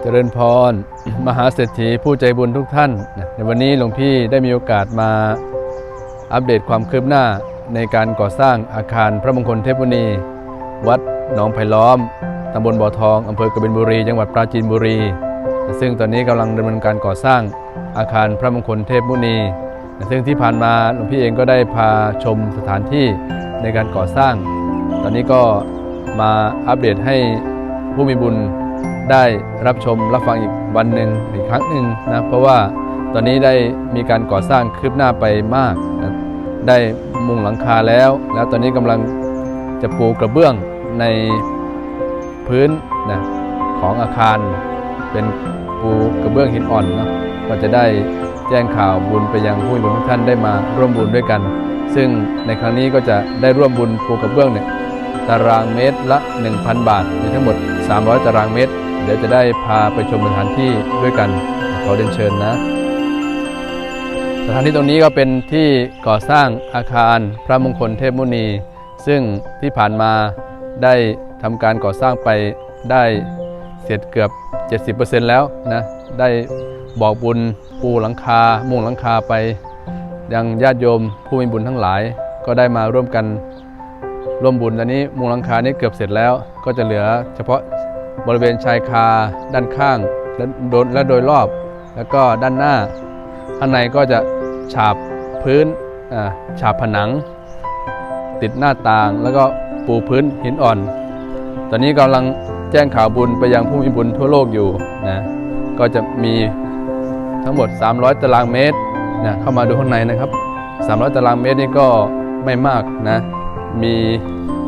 เจริญพร มหาเศรษฐีผู้ใจบุญทุกท่าน ในวันนี้หลวงพี่ได้มีโอกาสมาอัปเดตความคืบหน้าในการก่อสร้างอาคารพระมงคลเทพมุนีวัดหนองไผ่ล้อมตำบลบ่อทองอำเภอกบินบุรี จังหวัดปราจีนบุรี ซึ่งตอนนี้กำลังดำเนินการก่อสร้างอาคารพระมงคลเทพมุนี ซึ่งที่ผ่านมาหลวงพี่เองก็ได้พาชมสถานที่ในการก่อสร้าง ตอนนี้ก็มาอัปเดตให้ ผู้มีบุญได้รับชมรับฟังอีกวันหนึ่งอีกครั้งหนึ่งนะเพราะว่าตอนนี้ได้มีการก่อสร้างคืบหน้าไปมากนะได้มุงหลังคาแล้ว แล้วตอนนี้กำลังจะปูกระเบื้องในพื้นนะของอาคารเป็นปูกระเบื้องหินอ่อนเนาะก็จะได้แจ้งข่าวบุญไปยังผู้มีบุญทุกท่านได้มาร่วมบุญด้วยกัน ซึ่งในครั้งนี้ก็จะได้ร่วมบุญปูกระเบื้องเนี่ยตารางเมตรละ 1,000 บาทมีทั้งหมด 300 ตารางเมตร เดี๋ยวจะได้พาไปชมสถานที่ด้วยกันขอเดินเชิญนะ สถานที่ตรงนี้ก็เป็นที่ก่อสร้างอาคารพระมงคลเทพมุนี ซึ่งที่ผ่านมาได้ทำการก่อสร้างไปได้เสร็จเกือบ 70%แล้วนะได้บอกบุญปูหลังคา มุงหลังคาไปยังญาติโยมผู้มีบุญทั้งหลาย ก็ได้มาร่วมกัน ร่วมบุญตอนนี้มุงหลังคานี่เกือบเสร็จแล้วก็จะเหลือเฉพาะบริเวณชายคาด้านข้างและโดยและโดยรอบ แล้วก็ด้านหน้า ข้างในก็จะฉาบพื้นฉาบผนัง ติดหน้าต่างแล้วก็ปูพื้นหินอ่อน ตอนนี้กำลังแจ้งข่าวบุญไปยังผู้มีบุญทั่วโลกอยู่นะก็จะมีทั้งหมด 300 ตารางเมตรนะเข้ามาดูข้างในนะครับ 300 ตารางเมตรนี่ก็ไม่มากนะ มี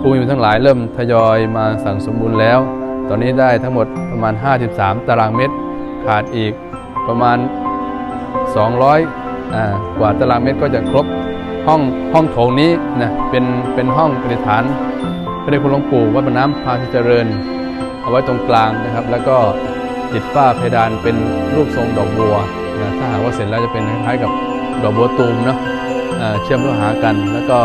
ผู้มีทั้งหลายเริ่มทยอยมาสั่งสมบุญแล้ว ตอนนี้ได้ทั้งหมดประมาณ 53 ตารางเมตร ขาดอีกประมาณ 200อ่ากว่าตารางเมตรก็จะครบห้องห้องโถงนี้นะเป็นเป็นห้องปฏิษฐานพระเดชคุณหลวงปู่วัดบรรน้ำพาพิเจริญ เอาไว้ตรงกลางนะครับ แล้วก็ติดฝ้าเพดานเป็นรูปทรงดอกบัวนะถ้าหากว่าเสร็จแล้วจะเป็นคล้ายๆกับดอกบัวตูมเนาะเชื่อมเข้าหากันแล้วก็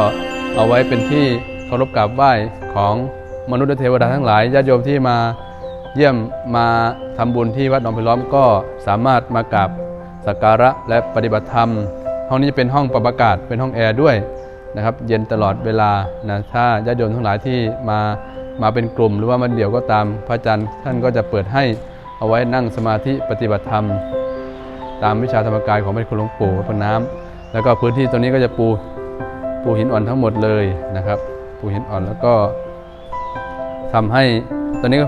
เอาไว้เป็นที่เคารพกราบไหว้ของมนุษย์เทวดาทั้งหลายญาติโยมที่มาเยี่ยมมาทำบุญที่วัดหนองไผ่ล้อมก็สามารถมากราบสักการะและปฏิบัติธรรม ห้องนี้จะเป็นห้องปรับอากาศเป็นห้องแอร์ด้วยนะครับเย็นตลอดเวลานะถ้าญาติโยมทั้งหลายที่มามาเป็นกลุ่ม หรือว่ามันเดี่ยวก็ตามพระอาจารย์ท่านก็จะเปิดให้เอาไว้นั่งสมาธิปฏิบัติธรรม ตามวิชาธรรมกายของพระคุณหลวงปู่พระน้ำแล้วก็พื้นที่ตรงนี้ก็จะปู ปูหินอ่อนทั้งหมดเลยนะครับ ปูหินอ่อนแล้วก็ทำให้ตอนนี้